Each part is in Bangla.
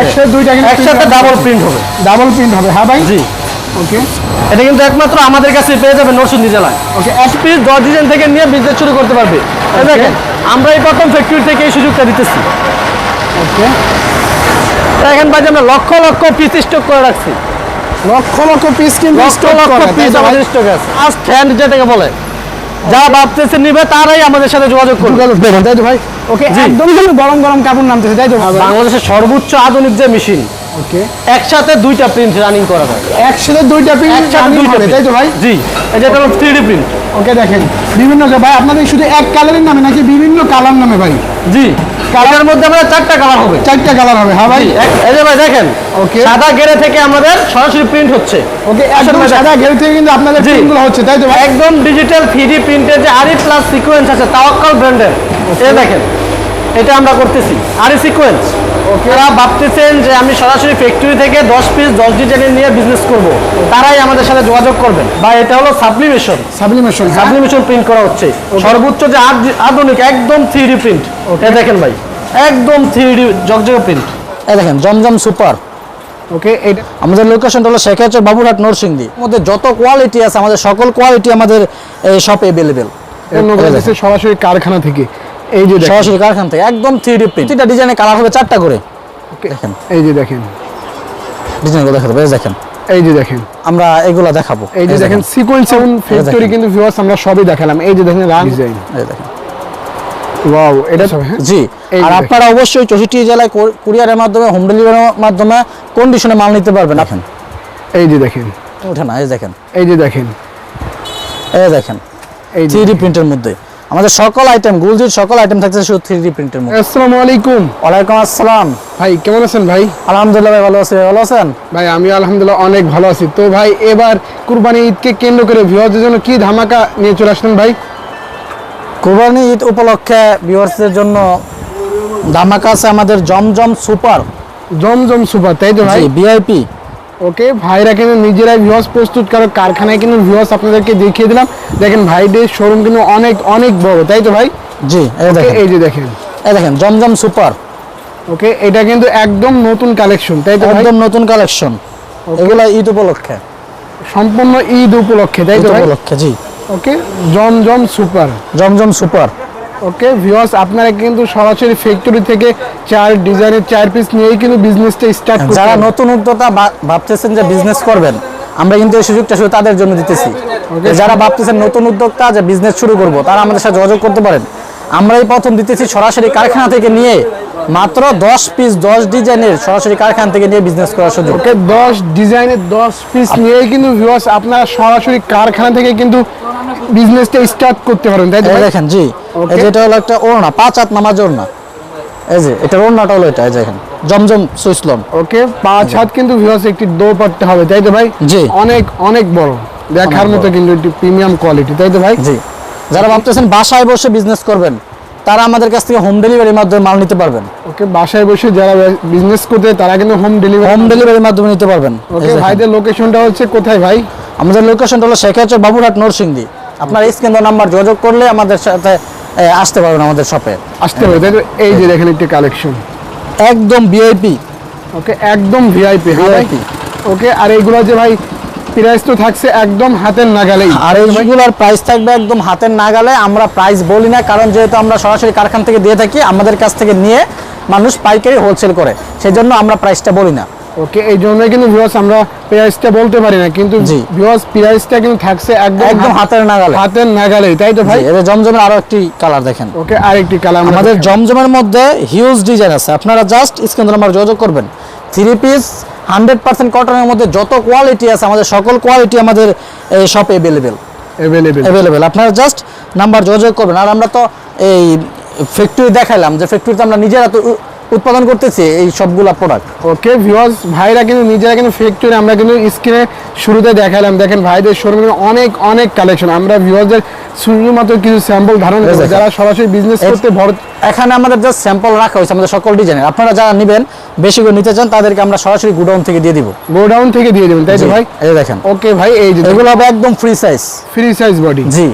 একসাথে দুইটা একসাথে ডাবল প্রিন্ট হবে। ডাবল প্রিন্ট হবে হ্যাঁ ভাই? জি। ওকে এটা কিন্তু একমাত্র আমাদের কাছে পেয়ে যাবে নরসিংদী জেলায়। ওকে এক পিস দশ ডিজাইন থেকে নিয়ে বিজনেস শুরু করতে পারবে। দেখেন আমরা এই প্রথম ফ্যাক্টরি থেকে এই সুযোগটা দিতেছি। ওকে দেখেন ভাই আমরা লক্ষ লক্ষ পিস স্টক করে রাখছি। লক্ষ লক্ষ পিস কিন্তু লক্ষ লক্ষ পিস আমাদের স্টক আছে। ফার্স্ট হ্যান্ড যেটাকে বলে। যারা ভাবতেছে নিবে তারাই আমাদের সাথে যোগাযোগ করবে। তাই তো ভাই? ওকে। একদম গরম গরম কাপড় নামতেছে তাই তো? ভাই। বাংলাদেশের সর্বোচ্চ আধুনিক যে মেশিন ওকে। একসাথে দুইটা প্রিন্ট রানিং করা হয়। একসাথে দুইটা প্রিন্ট একসাথে দুইটা তাই তো ভাই? জি এটা হলো থ্রি ডি প্রিন্ট ওকে দেখেন। বিভিন্ন ভাই আপনাদের শুধু এক কালারের নামে নাকি বিভিন্ন কালার নামে ভাই? জি। কালারের মধ্যে আমাদের চারটা কালার হবে। চারটা কালার হবে হ্যাঁ ভাই। এই যে ভাই দেখেন ওকে সাদা গেরে থেকে আমাদের সরাসরি প্রিন্ট হচ্ছে। ওকে একদম সাদা গেরে থেকে কিন্তু আপনাদের। প্রিন্টগুলো হচ্ছে তাই তো ভাই? একদম ডিজিটাল থ্রি প্রিন্টের যে আরি প্লাস সিকোয়েন্স আছে তাওয়াক্কাল ব্র্যান্ডের এই দেখেন এটা আমরা করতেছি। আরি সিকোয়েন্স ওরা ভাবতেছেন যে আমি সরাসরি ফ্যাক্টরি থেকে দশ পিস দশ ডিজাইনের নিয়ে বিজনেস করব। তারাই আমাদের সাথে যোগাযোগ করবেন। বা এটা হলো সাবলিমেশন সাবলিমেশন সাবলিমেশন প্রিন্ট করা হচ্ছে। সর্বোচ্চ যে আধুনিক একদম থ্রি প্রিন্ট এটা দেখেন ভাই একদম থ্রি জগজগে প্রিন্ট এই দেখেন জমজম সুপার ওকে এটা আমাদের লোকেশনটা হলো শেখাচর বাবুরহাট নরসিংদী। মধ্যে যত কোয়ালিটি আছে আমাদের সকল কোয়ালিটি আমাদের এই শপে অ্যাভেলেবেল সরাসরি কারখানা থেকে। এই যে দেখেন সরাসরি কারখানা থেকে একদম থ্রি ডি প্রিন্ট প্রতিটা ডিজাইনের কালার হবে চারটা করে দেখেন এই যে দেখেন ডিজাইনগুলো দেখাতে হবে দেখেন এই যে দেখেন আমরা এগুলো দেখাবো এই যে দেখেন সিকোয়েন্স এবং ফ্যাক্টরি। কিন্তু ভিউয়ার্স আমরা সবই দেখালাম এই যে দেখেন রান ডিজাইন এই দেখেন ওয়াও এটা হ্যাঁ জি আর আপনারা অবশ্যই চৌষট্টি জেলায় কুরিয়ারের মাধ্যমে হোম ডেলিভারির মাধ্যমে কন্ডিশনে মাল নিতে পারবেন দেখেন এই যে দেখেন ওঠে না এই দেখেন এই যে দেখেন এই দেখেন এই যে থ্রি ডি প্রিন্টের মধ্যে আমাদের সকল আইটেম গুলজির সকল আইটেম থাকছে শুধু থ্রি ডি প্রিন্টের মধ্যে। আসসালামু আলাইকুম। ওয়ালাইকুম আসসালাম। ভাই কেমন আছেন ভাই? আলহামদুলিল্লাহ ভাই ভালো আছি। ভালো আছেন? ভাই আমি আলহামদুলিল্লাহ অনেক ভালো আছি। তো ভাই এবার কুরবানি ঈদকে কেন্দ্র করে ভিউয়ারদের জন্য কি ধামাকা নিয়ে চলে আসলেন ভাই? কুরবানি ঈদ উপলক্ষে ভিউয়ার্সদের জন্য ধামাকা আছে আমাদের জমজম সুপার। জমজম সুপার তাই তো ভাই? ভিআইপি ওকে ভাইরা কিন্তু নিজেরাই ভিউয়ার্স প্রস্তুত কারও কারখানায় কিন্তু ভিউয়ার্স আপনাদেরকে দেখিয়ে দিলাম। দেখেন ভাইদের শোরুম কিন্তু অনেক অনেক বড় তাই তো ভাই? জি এই দেখেন। এই যে দেখেন। এই দেখেন জমজম সুপার ওকে এটা কিন্তু একদম নতুন কালেকশন তাই তো একদম নতুন কালেকশন এগুলো ঈদ উপলক্ষে। সম্পূর্ণ ঈদ উপলক্ষে তাই তো ভাই? উপলক্ষে জি। Okay Zamzam super Zamzam super okay viewers আপনারা কিন্তু সরাসরি ফ্যাক্টরি থেকে চার ডিজাইনের চার পিস নিয়েই কিন্তু বিজনেসটা স্টার্ট করতে যারা নতুন উদ্যোক্তা ভাবতেছেন যে বিজনেস করবেন আমরা কিন্তু এই সুযোগটা শুধু তাদের জন্য দিতেছি. যারা ভাবতেছেন নতুন উদ্যোক্তা যে বিজনেস শুরু করব তারা আমাদের সাথে যোগাযোগ করতে পারেন। আমরা এই প্রথম দিতেছি সরাসরি কারখানা থেকে নিয়ে মাত্র দশ পিস দশ ডিজাইনের সরাসরি কারখানা থেকে নিয়ে বিজনেস করার সুযোগ। ওকে দশ ডিজাইনের দশ পিস নিয়েই কিন্তু ভিউয়ার্স আপনারা সরাসরি কারখানা থেকে কিন্তু বিজনেসটা স্টার্ট করতে পারেন তাই দেখেন জি। যেটা হলো একটা ওড়না পাঁচ হাত নামাজ ওড়না। এই যে এটা ওড়নাটা হলো এটা এই যে দেখেন জমজম সুইসলন ওকে পাঁচ হাত কিন্তু ভিউয়ার্স একটি দো পাটতে হবে তাই তো ভাই? জি। অনেক অনেক বড়। দেখার মতো কিন্তু একটি প্রিমিয়াম কোয়ালিটি তাই তো ভাই? জি। যারা ভাবতেছেন বাসায় বসে বিজনেস করবেন তারা আমাদের কাছ থেকে হোম ডেলিভারির মাধ্যমে মাল নিতে পারবেন। ওকে বাসায় বসে যারা বিজনেস করতে তারা কিন্তু হোম ডেলিভারি হোম ডেলিভারির মাধ্যমে নিতে পারবেন। ওকে ভাইদের লোকেশনটা হচ্ছে কোথায় ভাই? আমাদের লোকেশনটা হলো শেখাচর বাবুরহাট নরসিংদী। আপনার স্ক্রিন নাম্বার যোগাযোগ করলে আমাদের সাথে আসতে পারবেন আমাদের শপে আসতে হবে তাই এই যে দেখেন একটি কালেকশন একদম ভিআইপি ওকে একদম ভিআইপি হ্যাঁ VIP ওকে আর এইগুলো যে ভাই প্রাইস তো থাকছে একদম হাতের নাগালেই আর এইগুলোর প্রাইস থাকবে একদম হাতের নাগালে আমরা প্রাইস বলি না কারণ যেহেতু আমরা সরাসরি কারখানা থেকে দিয়ে থাকি আমাদের কাছ থেকে নিয়ে মানুষ পাইকারি হোলসেল করে সেই জন্য আমরা প্রাইসটা বলি না। ওকে এই জন্যই কিন্তু ভিউয়ার্স আমরা প্রাইসটা বলতে পারি না কিন্তু। ভিউয়ার্স প্রাইসটা কিন্তু থাকছে একদম একদম হাতের নাগালে। হাতের নাগালেই তাই তো ভাই? এদের জমজমের আরও একটি কালার দেখেন। ওকে আরেকটি কালার আমাদের জমজমের মধ্যে হিউজ ডিজাইন আছে আপনারা জাস্ট স্ক্রিন নাম্বার যোগাযোগ করবেন। থ্রি পিস হান্ড্রেড পার্সেন্ট কটনের মধ্যে যত কোয়ালিটি আছে আমাদের সকল কোয়ালিটি আমাদের এই শপে অ্যাভেলেবেল অ্যাভেলেবেল অ্যাভেলেবেল আপনারা জাস্ট নাম্বার যোগাযোগ করবেন। আর আমরা তো এই ফ্যাক্টরি দেখাইলাম যে ফ্যাক্টরিতে আমরা নিজেরা তো উৎপাদন করতেছে এই সবগুলা প্রোডাক্ট ওকে ভিউয়ার্স ভাইরা কিন্তু নিজেরা কিন্তু ফ্যাক্টরি আমরা কিন্তু স্ক্রিনে শুরুতে দেখালাম। দেখেন ভাইদের শোরুমে অনেক অনেক কালেকশন আমরা ভিউয়ারদের শুধুমাত্র কিছু স্যাম্পল ধারণ দেখেন। যারা সরাসরি বিজনেস করতে ভর এখানে আমাদের জাস্ট স্যাম্পল রাখা হয়েছে আমাদের সকল ডিজাইনের আপনারা যারা নেবেন বেশি করে নিতে চান তাদেরকে আমরা সরাসরি গোডাউন থেকে দিয়ে দিব। গোডাউন থেকে দিয়ে দেবেন তাই তো ভাই? এই দেখেন। ওকে ভাই এই যে এগুলো হবে একদম free size free size body জি।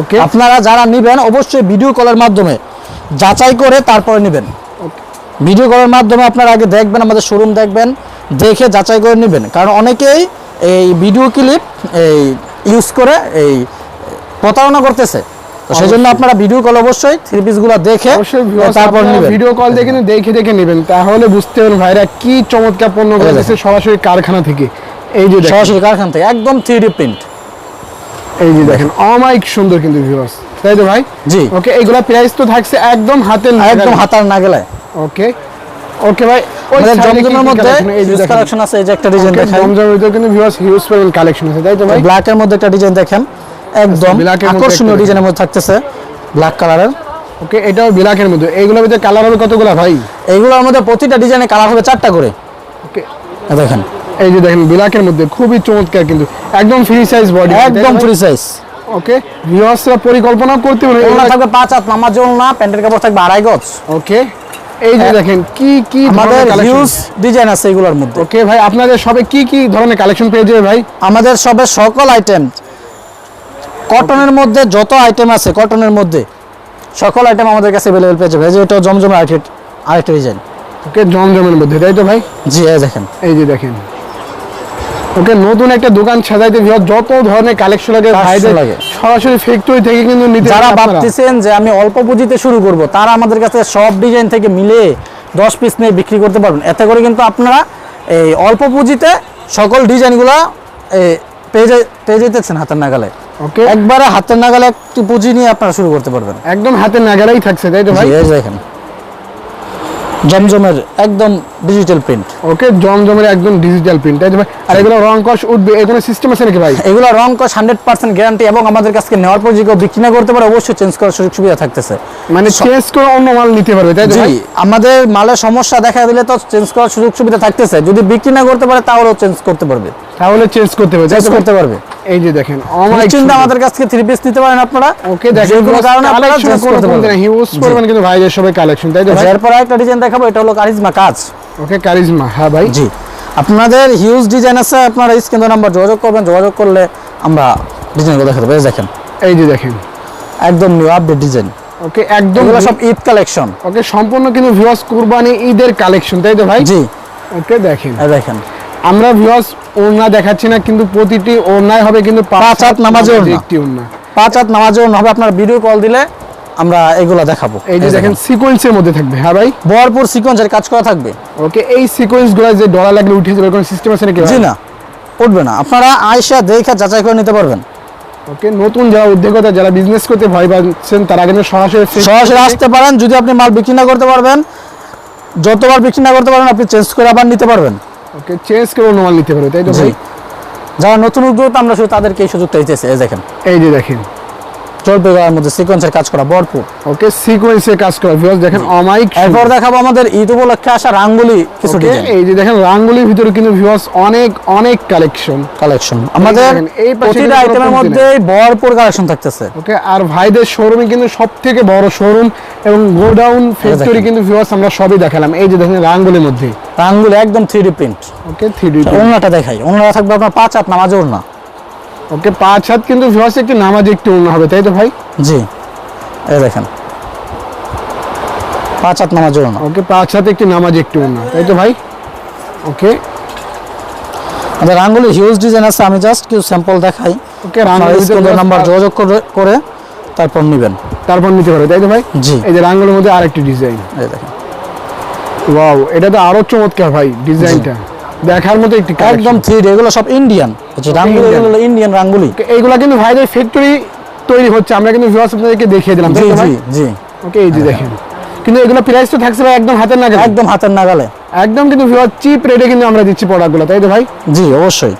ওকে আপনারা যারা নেবেন অবশ্যই ভিডিও কলের মাধ্যমে যাচাই করে তারপরে নেবেন। ভিডিও করার মাধ্যমে আপনারা আগে দেখবেন আমাদের শোরুম দেখবেন দেখে যাচাই করে নেবেন। কারণ অনেকেই এই ভিডিও ক্লিপ এই ইউজ করে এই প্রতারণা করতেছে। তো সেই জন্য আপনারা ভিডিও কল অবশ্যই থ্রি পিসগুলো দেখে তারপর ভিডিও কল দিয়ে কিন্তু দেখে দেখে নেবেন। তাহলে বুঝতে পারবেন ভাইরা কি চমৎকার পণ্য করেছে সরাসরি কারখানা থেকে। এই যে সরাসরি কারখানা থেকে একদম থ্রি প্রিন্ট এই যে দেখেন অমাইক সুন্দর কিন্তু ভিউয়ার্স তাই তো ভাই? জি। ওকে এইগুলা প্রাইস তো থাকছে একদম হাতের একদম হাতার না গেলে ওকে ওকে ভাই আমাদের জমজমের মধ্যে। কালেকশন আছে এই যে একটা ডিজাইন Okay, জমজমের ভিতরে কিন্তু ভিউয়ার্স হিউজ পরিমাণ কালেকশন আছে তাই তো ভাই? ব্ল্যাকের মধ্যে একটা ডিজাইন দেখেন একদম black এর মধ্যে আকর্ষণীয় ডিজাইনের মধ্যে থাকতেছে ব্ল্যাক কালারের ওকে এটাও বিলাকের মধ্যে। এইগুলোর ভিতরে কালার হবে কতগুলো ভাই? এইগুলোর মধ্যে প্রতিটা ডিজাইনে কালার হবে চারটা করে। ওকে দেখেন। এই যে দেখেন মধ্যে খুবই চমৎকার কিন্তু একদম ফ্রি সাইজ বডি একদম ফ্রি সাইজ ওকে ভিউয়ার্সরা পরিকল্পনা করতে পারে ওনা থাকবে পাঁচ হাত নামার না প্যান্টের কাপড় থাকবে আড়াই গজ। ওকে এই যে দেখেন কি কি আমাদের হিউজ ডিজাইন আছে এগুলোর মধ্যে। ওকে ভাই আপনাদের সবে কি কি ধরনের কালেকশন পেয়ে যাবে ভাই? আমাদের সবে সকল আইটেম কটনের মধ্যে যত আইটেম আছে কটনের মধ্যে সকল আইটেম আমাদের কাছে অ্যাভেলেবেল পেয়ে যাবে। যে এটা জমজমের আইটেম আরেকটা ডিজাইন ওকে জমজমের মধ্যে তাই তো ভাই? জি হ্যাঁ দেখেন। এই যে দেখেন। ওকে নতুন একটা দোকান সাজাইতে যত ধরনের কালেকশন লাগে। সরাসরি ফ্যাক্টরি থেকে কিন্তু নিতে যারা ভাবতেছেন যে আমি অল্প পুঁজিতে শুরু করব তারা আমাদের কাছে সব ডিজাইন থেকে মিলে দশ পিস নিয়ে বিক্রি করতে পারবেন। এতে করে কিন্তু আপনারা এই অল্প পুঁজিতে সকল ডিজাইনগুলো পেয়ে পেয়ে যেতেছেন হাতের নাগালে। ওকে। একবারে হাতের নাগালে একটু পুঁজি নিয়ে আপনারা শুরু করতে পারবেন। একদম হাতের নাগালেই থাকছে তাই তো ভাই? দেখেন। জমজমের একদম ডিজিটাল প্রিন্ট ওকে জমজমের একদম ডিজিটাল প্রিন্ট তাই আর এগুলো রং কষ উঠবে এগুলো সিস্টেম আছে নাকি ভাই? এগুলো রং কস হান্ড্রেড পার্সেন্ট গ্যারান্টি এবং আমাদের কাছে নেওয়ার পর যে কেউ বিক্রি না করতে পারে অবশ্যই চেঞ্জ করার সুযোগ সুবিধা থাকতেছে। মানে চেঞ্জ করে অন্য মাল নিতে পারবে তাই জি আমাদের মালের সমস্যা দেখা দিলে তো চেঞ্জ করার সুযোগ সুবিধা থাকতেছে। যদি বিক্রি না করতে পারে তাহলেও চেঞ্জ করতে পারবে। তাহলে চেঞ্জ করতে তাই চেঞ্জ করতে পারবে। এই যে দেখেন নিশ্চিন্তে আমাদের কাছ থেকে থ্রি পিস নিতে পারেন আপনারা। ওকে দেখেন কোনো কারণে আপনারা চেঞ্জ করতে পারবেন। হিউজ পরিমাণ কিন্তু ভাইদের সবাই কালেকশন তাই তো ভাই? এরপর একটা ডিজাইন দেখাবো এটা হলো কারিজমা কাজ। ওকে কারিজমা হ্যাঁ ভাই। জি। আপনাদের হিউজ ডিজাইন আছে আপনারা স্ক্রিন নাম্বার যোগাযোগ করবেন যোগাযোগ করলে আমরা ডিজাইনগুলো দেখাতে পারি দেখেন। এই যে দেখেন। একদম নিউ আপডেট ডিজাইন ওকে একদম সব ঈদ কালেকশন ওকে সম্পূর্ণ কিন্তু ভিউয়ার্স কুরবানি ঈদের কালেকশন তাই তো ভাই? জি। ওকে দেখেন। দেখেন। আমরা ভিউয়ার্স ওড়না দেখাচ্ছি না কিন্তু প্রতিটি ওড়নায় হবে কিন্তু পাঁচ হাত ওড়না। একটি ওড়না। পাঁচ হাত নামাজ জন্য হবে আপনার ভিডিও কল দিলে আমরা এগুলো দেখাবো। এই যে দেখেন সিকোয়েন্সের মধ্যে থাকবে হ্যাঁ ভাই? ভরপুর সিকোয়েন্সের কাজ করা থাকবে। ওকে এই সিকোয়েন্সগুলো যে ডলার লাগলে উঠে যাবে কোনো সিস্টেম আছে নাকি জি না উঠবে না। আপনারা আয়সা দেখে যাচাই করে নিতে পারবেন। ওকে নতুন যারা উদ্যোগতা যারা বিজনেস করতে ভয় পাচ্ছেন তারা কিন্তু সরাসরি সরাসরি আসতে পারেন যদি আপনি মাল বিক্রি না করতে পারবেন যতবার বিক্রি না করতে পারবেন আপনি চেঞ্জ করে আবার নিতে পারবেন। ওকে চেঞ্জ করে অন্য মাল নিতে পারবে তাই তো ভাই? যারা নতুন উদ্যোক্তা আমরা শুধু তাদেরকে এই সুযোগটা দিতেছি এই দেখেন। এই যে দেখেন। মধ্যে সিকোয়েন্সের কাজ করা ভরপুর। ওকে সিকোয়েন্সের কাজ করা ভিউয়ার্স দেখেন অমাইক এরপর দেখাবো আমাদের ঈদ উপলক্ষে আসা রাঙ্গুলি কিছু ডিজাইন এই যে দেখেন রাঙ্গুলির ভিতরে কিন্তু ভিউয়ার্স অনেক অনেক কালেকশন কালেকশন আমাদের এই প্রতিটা আইটেমের মধ্যে ভরপুর কালেকশন থাকতেছে। ওকে আর ভাইদের শোরুমে কিন্তু সব থেকে বড় শোরুম এবং গোডাউন ফ্যাক্টরি। কিন্তু ভিউয়ার্স আমরা সবই দেখালাম। এই যে দেখেন রাঙ্গুলির মধ্যে। রাঙ্গুলি একদম three D print okay three ওড়নাটা দেখাই। ওড়নাটা থাকবে আপনার পাঁচ হাত নামাজ ওড়না। ওকে পাঁচ হাত কিন্তু ভিউয়ার্স একটি নামাজ একটু অন্য হবে তাই তো ভাই? জি। এই দেখেন। পাঁচ হাত নামাজ ওড়না। ওকে পাঁচ হাত একটি নামাজ একটু অন্য তাই তো ভাই? ওকে আমাদের রাঙ্গুলি হিউজ ডিজাইন আছে আমি জাস্ট কিছু স্যাম্পল দেখাই। ওকে স্কুলের নাম্বার যোগাযোগ করে করে তারপর নেবেন। তারপর নিতে পারবে তাই তো ভাই? জি। এই যে রাঙ্গুলির মধ্যে আরেকটি ডিজাইন এই দেখেন। ওয়াও এটা তো আরও চমৎকার ভাই ডিজাইনটা। দেখার মতো একটি একদম থ্রি এগুলো সব ইন্ডিয়ান রাঙ্গুলি এগুলো ইন্ডিয়ান রাঙ্গুলি। এইগুলা কিন্তু ভাইদের ফ্যাক্টরি তৈরি হচ্ছে। আমরা কিন্তু ভিউয়ার্স আপনাদেরকে দেখিয়ে দিলাম জি জি জি। ওকে এই যে দেখেন। কিন্তু এগুলো প্রাইস তো থাকছে ভাই একদম হাতের নাগালে। একদম হাতের নাগালে। একদম কিন্তু ভিউয়ার চিপ রেটে কিন্তু আমরা দিচ্ছি প্রোডাক্টগুলো তাই তো ভাই? জি অবশ্যই।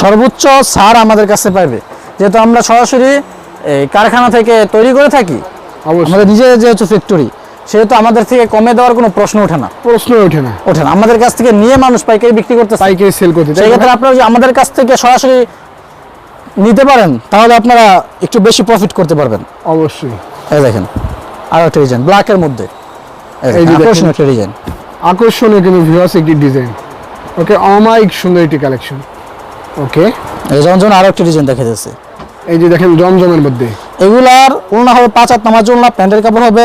সর্বোচ্চ সার আমাদের কাছে পাইবে। যেহেতু আমরা সরাসরি এই কারখানা থেকে তৈরি করে থাকি আমাদের নিজের যেহেতু ফ্যাক্টরি সেহেতু আমাদের থেকে কমে দেওয়ার কোনো প্রশ্ন ওঠে না। প্রশ্ন ওঠে না। ওঠে না। আমাদের কাছ থেকে নিয়ে মানুষ পাইকারি বিক্রি করতে পাইকারি সেল করতে তাই সেই ক্ষেত্রে আপনারা যদি আমাদের কাছ থেকে সরাসরি নিতে পারেন তাহলে আপনারা একটু বেশি প্রফিট করতে পারবেন। অবশ্যই। এই দেখেন আরও একটা ডিজাইন ব্ল্যাকের মধ্যে। আকর্ষণীয় একটা ডিজাইন আকর্ষণীয় কিন্তু ভিউয়ার্স একটি ডিজাইন ওকে অমাইক সুন্দর একটি কালেকশন ওকে এই যেমন আরও একটা ডিজাইন দেখা যাচ্ছে। এই যে দেখেন জমজমের মধ্যে। এগুলার উলনা হবে পাঁচ হাত নামাজ উলনা প্যান্টের কাপড় হবে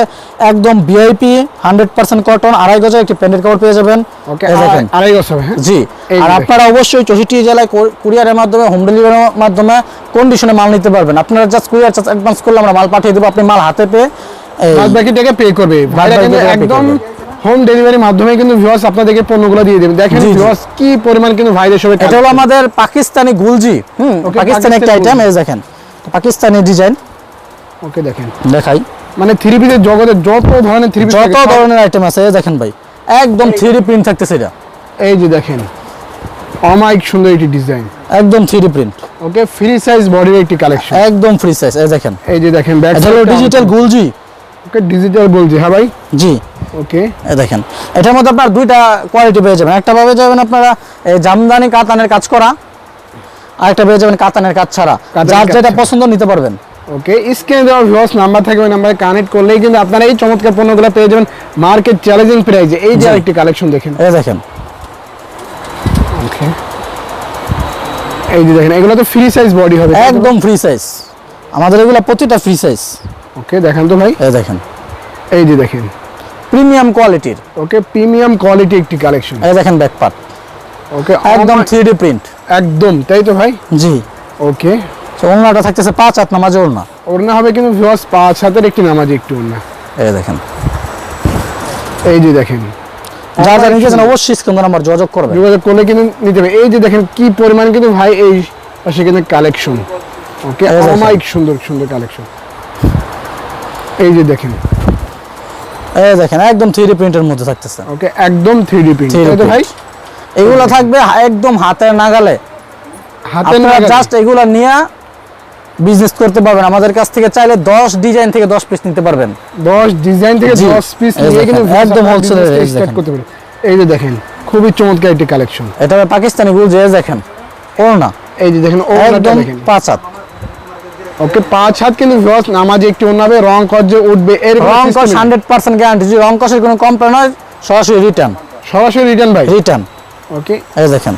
একদম ভিআইপি হান্ড্রেড পার্সেন্ট কটন আড়াই গজের একটি প্যান্টের কাপড় পেয়ে যাবেন। আড়াই হবে হ্যাঁ? জি আর আপনারা অবশ্যই চৌষট্টি জেলায় কুরিয়ারের মাধ্যমে হোম ডেলিভারির মাধ্যমে কন্ডিশনে মাল নিতে পারবেন। আপনারা জাস্ট কুরিয়ার চার্জ অ্যাডভান্স করলে আমরা মাল পাঠিয়ে দেবো আপনি মাল হাতে পেয়ে বাকি টাকা পে করবে। একদম। হোম ডেলিভারির মাধ্যমে কিন্তু ভিউয়ার্স আপনাদেরকে পণ্যগুলো দিয়ে দেবে। দেখেন। ভিউয়ার্স কি পরিমাণ কিন্তু ভাইদের সবাই এটা হলো আমাদের পাকিস্তানি গুলজি। হুম পাকিস্তানি একটা আইটেম এই দেখেন। পাকিস্তানি ডিজাইন ওকে দেখেন। দেখাই। মানে থ্রি পিসের জগতে যত ধরনের থ্রি পিস যত ধরনের আইটেম আছে দেখেন ভাই একদম থ্রি প্রিন্ট থাকতেছে এটা। এই যে দেখেন অমাইক সুন্দর একটি ডিজাইন একদম three print okay free size বডির একটি কালেকশন একদম ফ্রি সাইজ এই দেখেন। এই যে দেখেন ব্যাক হলো ডিজিটাল গুলজি ওকে ডিজিটাল বলছি হ্যাঁ ভাই? জি। ওকে। এই দেখেন এটার মধ্যে আপনার দুইটা কোয়ালিটি পেয়ে যাবেন। একটা পাবে যাবেন আপনারা এই জামদানি কাতানের কাজ করা আর একটা পেয়ে যাবেন কাতানের কাজ ছাড়া। যার যেটা পছন্দ নিতে পারবেন। ওকে স্ক্রিনে দেওয়া ভিউয়ার্স নাম্বার থাকবে ওই নাম্বারে কানেক্ট করলেই কিন্তু আপনারা এই চমৎকার পণ্যগুলো পেয়ে যাবেন মার্কেট চ্যালেঞ্জিং প্রাইজে এই যে। আরেকটি কালেকশন দেখেন। এই দেখেন। ওকে এই যে দেখেন এগুলো তো ফ্রি সাইজ বডি হবে একদম ফ্রি সাইজ আমাদের এগুলো প্রতিটা ফ্রি সাইজ ওকে দেখেন তো ভাই। এই দেখেন। এই যে দেখেন। প্রিমিয়াম কোয়ালিটির ওকে প্রিমিয়াম কোয়ালিটি একটি কালেকশন এই দেখেন ব্যাক পার্ট ওকে একদম থ্রি ডি প্রিন্ট একদম তাই তো ভাই? জি। ওকে তো ওনাটা থাকতেছে পাঁচ হাত নামাজে ওড়না। ওড়না হবে কিন্তু ভিউয়ার্স পাঁচ হাতের একটি নামাজ একটু ওড়না। এই দেখেন। এই যে দেখেন। যা যা নিতেছেন অবশ্যই স্ক্রিন নাম্বার যোগাযোগ করবেন। যোগাযোগ করলে কিন্তু নিতে হবে এই যে দেখেন কি পরিমাণ কিন্তু ভাই এই পাশে কিন্তু কালেকশন ওকে অমাইক সুন্দর সুন্দর কালেকশন এই যে দেখেন। এই দেখেন একদম থ্রি ডি প্রিন্টের মধ্যে থাকতেছে। ওকে একদম থ্রি ডি প্রিন্ট 3D তাই তো ভাই? এগুলো থাকবে একদম হাতের নাগালে। হাতে আপনারা না জাস্ট এগুলো নিয়ে বিজনেস করতে পারবেন। আমাদের কাছ থেকে চাইলে দশ ডিজাইন থেকে দশ পিস নিতে পারবেন। দশ ডিজাইন থেকে জি। দশ পিস নিয়ে কিন্তু একদম এই স্টার্ট করতে পারে এই যে দেখেন খুবই চমৎকার একটি কালেকশন এটা পাকিস্তানি গুল যে দেখেন ওড়না। এই যে দেখেন ওড়নাটা দেখেন। পাঁচ হাত। ওকে পাঁচ হাত কিন্তু ভিউয়ার্স নামাজে একটু ওড়নাবে রং কর যে উঠবে এর রং হান্ড্রেড পার্সেন্ট গ্যারান্টি যে রং কষের কোনো কমপ্লেন হয় সরাসরি রিটার্ন সরাসরি রিটার্ন ভাই। Return okay. এই দেখেন।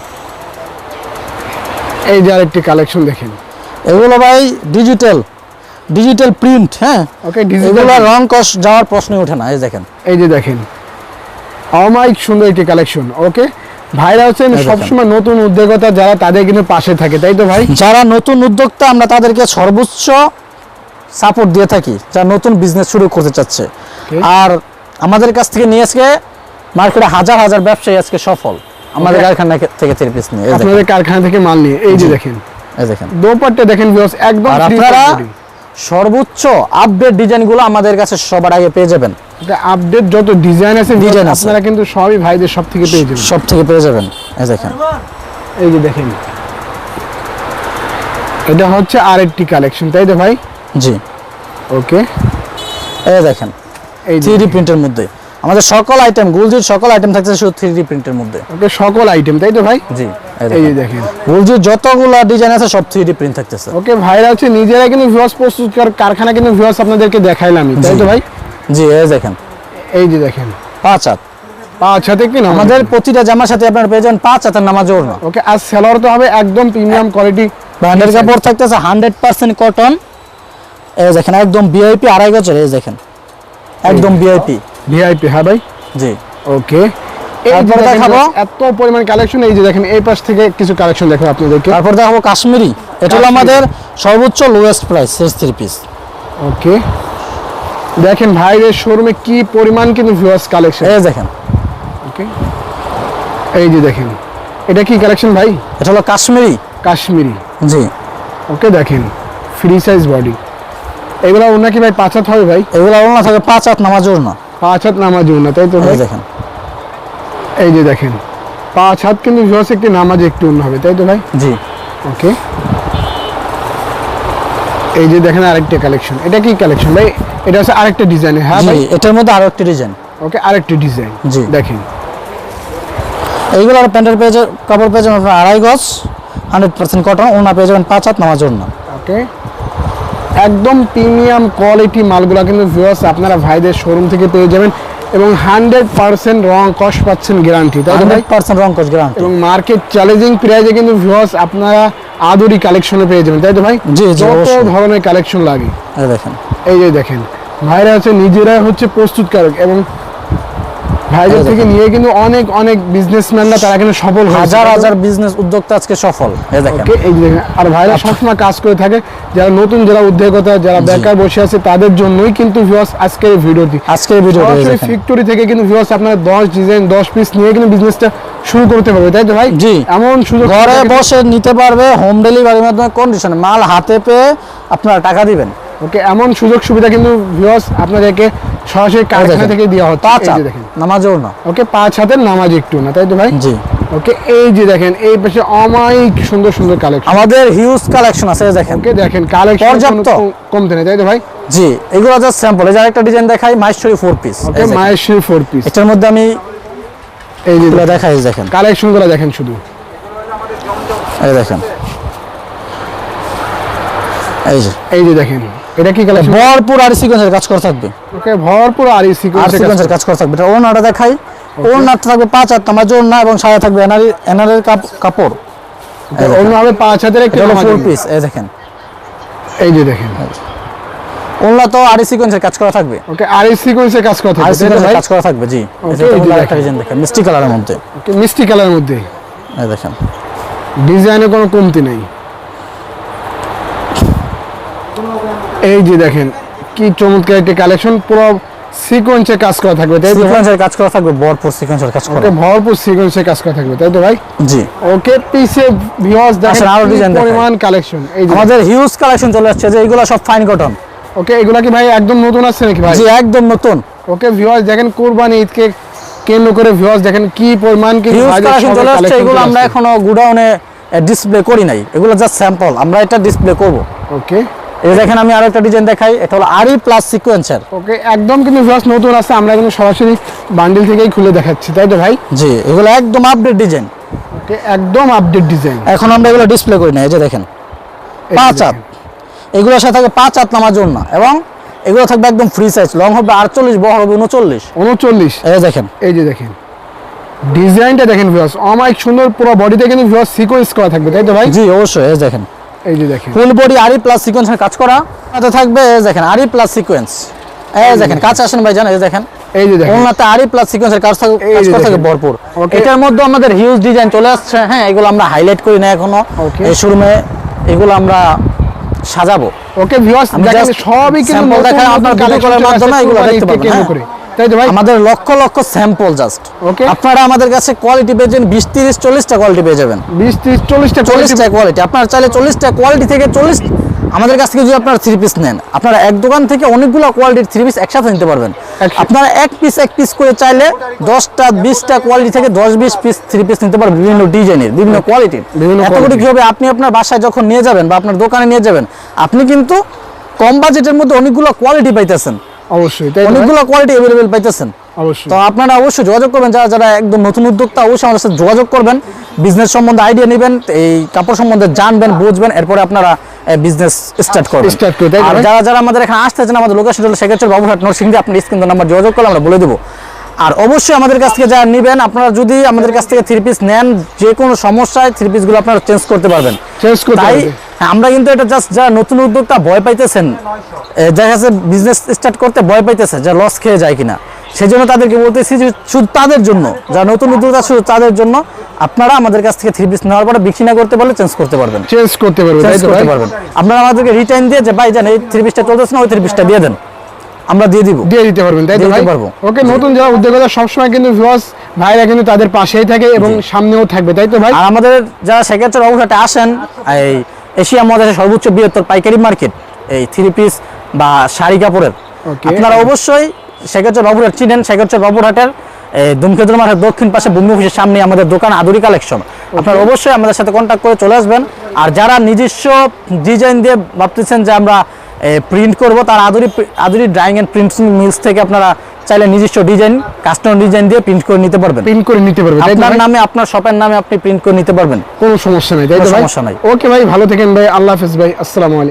এই যে আরেকটি কালেকশন দেখেন। এগুলো ভাই ডিজিটাল ডিজিটাল প্রিন্ট হ্যাঁ? ওকে এগুলো ডিজিটাল রং কস যাওয়ার প্রশ্নই ওঠে না এই দেখেন। এই যে দেখেন অমাইক সুন্দর একটি কালেকশন ওকে ভাইরা হচ্ছেন সবসময় নতুন উদ্যোগতা যারা তাদের কিন্তু পাশে থাকে তাই তো ভাই? যারা নতুন উদ্যোক্তা আমরা তাদেরকে সর্বোচ্চ সাপোর্ট দিয়ে থাকি যারা নতুন বিজনেস শুরু করতে চাচ্ছে। আর আমাদের কাছ থেকে নিয়ে আজকে মার্কেটে হাজার হাজার ব্যবসায়ী আজকে সফল। আমাদের. কারখানা থেকে থ্রি পিস নিয়ে আপনাদের কারখানা থেকে মাল নিয়ে এই যে দেখেন। এই দেখেন। দোপাট্টা দেখেন ভিউয়ার্স একদম আপনারা সর্বোচ্চ আপডেট ডিজাইনগুলো আমাদের কাছে সবার আগে পেয়ে যাবেন। আপডেট যত ডিজাইন আছে আছে। আপনারা কিন্তু সবই ভাইদের সব থেকে পেয়ে যাবেন। সব থেকে পেয়ে যাবেন। এই দেখেন। এই যে দেখেন। এটা হচ্ছে আরেকটি কালেকশন তাই তো ভাই? জি। ওকে। এই দেখেন এই থ্রি প্রিন্টের মধ্যে। আমাদের সকল আইটেম গুলজির সকল আইটেম থাকছে শুধু থ্রি প্রিন্টের মধ্যে। ওকে সকল আইটেম তাই তো ভাই? জি। এই যে দেখেন। গুলজির যতগুলো ডিজাইন আছে সব থ্রি প্রিন্ট থাকতেছে। ওকে ভাইরা হচ্ছে নিজেরা কিন্তু ভিউয়ার্স প্রস্তুত কারখানা কিন্তু ভিউয়ার্স আপনাদেরকে দেখাইলাম তাই তো ভাই? জি এই দেখেন। এই যে দেখেন। পাঁচ হাত। পাঁচ হাতে কি না আমাদের প্রতিটা জামার সাথে আপনারা পেয়ে যাবেন পাঁচ হাতের নামাজ ওড়না। ওকে আর সেলর তো হবে একদম প্রিমিয়াম কোয়ালিটি ব্র্যান্ডের কাপড় থাকতেছে হান্ড্রেড পার্সেন্ট কটন এই দেখেন একদম ভিআইপি আড়াই গজের এই দেখেন। একদম ভিআইপি ভিআইপি হ্যাঁ ভাই? জি। ওকে। দেখাবো। এত পরিমাণ কালেকশন এই যে দেখেন এই পাশ থেকে কিছু কালেকশন দেখো আপনাদেরকে। তারপর দেখাবো কাশ্মীরি। এটা হলো আমাদের সর্বোচ্চ লোয়েস্ট প্রাইস শেষ থ্রি পিস ওকে। দেখেন ভাইদের শোরুমে কি পরিমাণ কিন্তু ভিউয়ার্স কালেকশন এই দেখেন। ওকে। এই যে দেখেন। এটা কি কালেকশন ভাই? এটা হলো কাশ্মীরি। কাশ্মীরি। জি। ওকে দেখেন। ফ্রি সাইজ বডি এগুলো ওনা কি ভাই পাঁচ হাত হবে ভাই? এগুলো থাকে পাঁচ হাত নামাজ পাঁচ হাত নামাজ না তাই তো ভাই? দেখেন। এই যে দেখেন পাঁচ হাত কিন্তু ভিউয়ার্স একটি নামাজ একটু অন্য হবে তাই তো ভাই? জি। ওকে। এই যে দেখেন আরেকটা কালেকশন এটা কি কালেকশন ভাই? এটা হচ্ছে আরেকটা ডিজাইনের হ্যাঁ ভাই? এটার মধ্যে আরও একটি ডিজাইন ওকে আরেকটি ডিজাইন জি। দেখেন। এইগুলো আর প্যান্টের পেয়ে যা- কাপড় যাবেন আপনার আড়াই গজ হান্ড্রেড পার্সেন্ট কটন ওনা পেয়ে যাবেন পাঁচ হাত নামাজ ওড়না। ওকে। একদম প্রিমিয়াম কোয়ালিটি মালগুলা কিন্তু ভিউয়ার্স আপনারা ভাইদের শোরুম থেকে পেয়ে যাবেন। এবং হান্ড্রেড পার্সেন্ট রং কস পাচ্ছেন গ্যারান্টি তাই হান্ড্রেড পার্সেন্ট রং কস গ্যারান্টি এবং মার্কেট চ্যালেঞ্জিং প্রাইজে কিন্তু ভিউয়ার্স আপনারা আদুরি কালেকশনে পেয়ে যাবেন তাই তো ভাই? জি, যত ধরনের কালেকশন লাগে। দেখেন। এই যে দেখেন ভাইরা হচ্ছে নিজেরাই হচ্ছে প্রস্তুতকারক এবং ভাইদের থেকে নিয়ে কিন্তু অনেক অনেক বিজনেসম্যানরা তারা কিন্তু সফল হাজার হাজার বিজনেস উদ্যোক্তা আজকে সফল। এই দেখেন আর ভাইরা সবসময় কাজ করে থাকে যারা নতুন যারা উদ্যোগতা যারা বেকার বসে আছে তাদের জন্যই কিন্তু ভিউয়ার্স আজকের ভিডিওটি। আজকের ভিডিওটা ফ্যাক্টরি থেকে কিন্তু ভিউয়ার্স আপনার 10 ডিজাইন 10 পিস নিয়ে কিন্তু বিজনেসটা শুরু করতে পারবে তাই তো ভাই? জি। এমন সুযোগ ঘরে বসে নিতে পারবে হোম ডেলিভারির মাধ্যমে কন্ডিশনে মাল হাতে পেয়ে আপনারা টাকা দিবেন। ওকে এমন সুযোগ সুবিধা কিন্তু ভিউয়ার্স আপনাদেরকে সরাসরি কারখানা থেকে দেওয়া হচ্ছে। পাঁচ যে হাত দেখেন। নামাজও না। ওকে পাঁচ হাতের নামাজ একটু না তাই তো ভাই? জি। ওকে এই যে দেখেন এই পাশে অমায়িক সুন্দর সুন্দর কালেকশন আমাদের হিউজ কালেকশন আছে দেখেন। ওকে দেখেন কালেকশন পর্যাপ্ত। কমতে নেই তাই তো ভাই? জি এগুলো জাস্ট স্যাম্পল এই যে আরেকটা ডিজাইন দেখাই মাইশ্বরী ফোর পিস ওকে মায়ের ফোর পিস এটার মধ্যে আমি এই যে দেখাই দেখেন। কালেকশনগুলো দেখেন শুধু। এই দেখেন। এই যে এই যে দেখেন। এটা কি কালেকশন ভরপুর আর সিকোয়েন্সের কাজ করা থাকবে। ওকে ভরপুর আর সিকোয়েন্সের কাজ করা। থাকবে। এটা ওনাটা দেখাই। ওনাটা থাকবে পাঁচ হাত নামাজ ওনা এবং সাথে থাকবে এনারি এনারের কাপ- কাপড়। অন্যভাবে পাঁচ হাতের একটা এটা ফোর পিস এই দেখেন। এই যে দেখেন। ওনলা তো আর সিকোয়েন্সের কাজ করা থাকবে। ওকে আর এই সিকোয়েন্সে কাজ তাই তো সিকোয়েন্সের কাজ করা থাকবে জি। এটা একটা ডিজাইন দেখেন। মিষ্টি কালারের মধ্যে। ওকে মিষ্টি কালারের মধ্যে। এই দেখেন। ডিজাইনে কোনো কমতি নেই। এই যে দেখেন কি চমৎকার একটা কালেকশন পুরো সিকোয়েন্সে কাজ করা থাকবে তাই? সিকোয়েন্সের কাজ করা থাকবে ভরপুর সিকোয়েন্সের কাজ করা। ওকে ভরপুর সিকোয়েন্সে কাজ করা থাকবে তাই তো ভাই? জি। ওকে পিসে ভিউয়ার্স দেখেন আরও design দেখাই। পরিমাণ কালেকশন এই যে আমাদের হিউজ কালেকশন চলে আসছে যে এগুলো সব ফাইন কটন ওকে এগুলা কি ভাই একদম নতুন আসছে নাকি ভাই? জি একদম নতুন। ওকে ভিউয়ার্স দেখেন কুরবানি ঈদকে কেন্দ্র করে ভিউয়ার্স দেখেন কি পরিমাণ কি হিউজ কালেকশন চলে আসছে এগুলো আমরা। এখনও গুডাউনে ডিসপ্লে করি নাই। এগুলো জাস্ট স্যাম্পল আমরা এটা ডিসপ্লে করব। ওকে। এই দেখেন আমি আরও একটা ডিজাইন দেখাই। এটা হলো আরি প্লাস সিকোয়েন্সের ওকে একদম কিন্তু ভিউয়ার্স নতুন আছে আমরা কিন্তু সরাসরি বান্ডিল থেকেই খুলে দেখাচ্ছি তাই তো ভাই? জি এগুলো একদম আপডেট ডিজাইন ওকে একদম আপডেট ডিজাইন এখন আমরা এগুলো ডিসপ্লে করি না এই যে দেখেন। পাঁচ হাত। এগুলোর সাথে থাকবে পাঁচ হাত নামার জন্য এবং এগুলো থাকবে একদম ফ্রি সাইজ লং হবে আটচল্লিশ বড় হবে উনচল্লিশ। উনচল্লিশ। এই যে দেখেন। এই যে দেখেন। ডিজাইনটা দেখেন ভিউয়ার্স অমাইক সুন্দর পুরো বডিতে কিন্তু ভিউয়ার্স সিকোয়েন্স করা থাকবে তাই তো ভাই? জি অবশ্যই এই দেখেন। এই যে দেখেন। ফুল বডি আরি প্লাস সিকোয়েন্সের কাজ করা। এতে থাকবে দেখেন আরি প্লাস সিকোয়েন্স এই দেখেন কাছে আসেন ভাই জান এই দেখেন। এই যে দেখেন। ওনাতে আরি প্লাস সিকোয়েন্সের কাজ কাজ করা থাকে ভরপুর. এটার মধ্যে আমাদের হিউজ ডিজাইন চলে আসছে হ্যাঁ এগুলো আমরা হাইলাইট করি না এখনও। এই শোরুমে এগুলো আমরা সাজাবো। ওকে ভিউয়ার্স দেখেন সবই কিন্তু আপনার আসছে মাধ্যমে এগুলো দেখতে পাবেন, হ্যাঁ। তাই তো ভাই? আমাদের lakh lakh sample just Okay. আপনারা আমাদের কাছে কোয়ালিটি পেয়ে যাবেন বিশ তিরিশ চল্লিশটা কোয়ালিটি পেয়ে যাবেন। বিশ ত্রিশ চল্লিশটা চল্লিশটা কোয়ালিটি আপনার চাইলে চল্লিশটা কোয়ালিটি থেকে চল্লিশ আমাদের কাছ থেকে যদি আপনারা থ্রি পিস নেন আপনারা এক দোকান থেকে অনেকগুলো কোয়ালিটির থ্রি পিস একসাথে নিতে পারবেন। আপনারা এক পিস এক পিস করে চাইলে দশটা বিশটা কোয়ালিটি থেকে দশ বিশ পিস থ্রি পিস নিতে পারবেন বিভিন্ন ডিজাইনের বিভিন্ন কোয়ালিটির বিভিন্ন এত করে হবে আপনি আপনার বাসায় যখন নিয়ে যাবেন বা আপনার দোকানে নিয়ে যাবেন আপনি কিন্তু কম বাজেটের মধ্যে অনেকগুলো কোয়ালিটি পাইতেছেন। অবশ্যই অনেকগুলো কোয়ালিটি অ্যাভেলেবেল পাইতেছেন। অবশ্যই। তো আপনারা অবশ্যই যোগাযোগ করবেন যারা যারা একদম নতুন উদ্যোক্তা অবশ্যই আমাদের সাথে যোগাযোগ করবেন। বিজনেস সম্বন্ধে আইডিয়া নেবেন এই কাপড় সম্বন্ধে জানবেন বুঝবেন এরপরে আপনারা বিজনেস স্টার্ট করবেন। স্টার্ট করবেন আর যারা যারা আমাদের এখানে আসতেছেন আমাদের লোকেশন হলো সেক্ষেত্রে বাবুঘাট নরসিংদী আপনি স্ক্রিন নাম্বার যোগাযোগ করলে আমরা বলে দেবো। আর অবশ্যই আমাদের কাছ থেকে যারা নেবেন আপনারা যদি আমাদের কাছ থেকে থ্রি পিস নেন যে কোনো সমস্যায় থ্রি পিসগুলো আপনারা চেঞ্জ করতে পারবেন। চেঞ্জ করতে তাই আমরা কিন্তু এটা জাস্ট যারা নতুন উদ্যোক্তা ভয় পাইতেছেন দেখা যাচ্ছে বিজনেস স্টার্ট করতে ভয় পাইতেছে যা লস খেয়ে যায় কিনা। সেই জন্য তাদেরকে বলতেছি যে শুধু তাদের জন্য যারা নতুন উদ্যোক্তা শুধু তাদের জন্য আপনারা আমাদের কাছ থেকে থ্রি পিস নেওয়ার পরে বিক্রি না করতে পারলে চেঞ্জ করতে পারবেন। চেঞ্জ করতে পারবে চেঞ্জ করতে পারবেন। আপনারা আমাদেরকে রিটার্ন দিয়ে যে ভাই জান এই থ্রি পিসটা চলতেছে না ওই থ্রি পিসটা দিয়ে দেন। আমরা দিয়ে দিব। দিয়ে দিতে পারবেন তাই দিতে পারব। ওকে নতুন যারা উদ্যোক্তা সবসময় কিন্তু ভিউয়ার্স ভাইরা কিন্তু তাদের পাশেই থাকে এবং সামনেও থাকবে তাই তো ভাই? আর আমাদের যারা সেক্ষেত্রে অবস্থাতে আসেন এই এশিয়া মহাদেশের সর্বোচ্চ বৃহত্তর পাইকারি মার্কেট এই থ্রি পিস বা শাড়ি কাপড়ের. আপনারা অবশ্যই সেক্ষেত্রে বাবুরহাট চিনেন সেক্ষেত্রে বাবুরহাটের এই দুমকেতুর মাঠের দক্ষিণ পাশে ভূমি অফিসের সামনে আমাদের দোকান আদুরি কালেকশন আপনারা অবশ্যই আমাদের সাথে কন্ট্যাক্ট করে চলে আসবেন। আর যারা নিজস্ব ডিজাইন দিয়ে ভাবতেছেন যে আমরা প্রিন্ট করব। তার Aduri Aduri drying and printing mills থেকে আপনারা চাইলে নিজস্ব ডিজাইন কাস্টম ডিজাইন দিয়ে প্রিন্ট করে নিতে পারবেন। প্রিন্ট করে নিতে পারবেন আপনার নামে আপনার শপের নামে আপনি প্রিন্ট করে নিতে পারবেন। কোনো সমস্যা নাই তাই তো ভাই? সমস্যা নাই। ওকে ভাই ভালো থাকেন ভাই আল্লাহ হাফেজ ভাই আসসালামু আলাইকুম।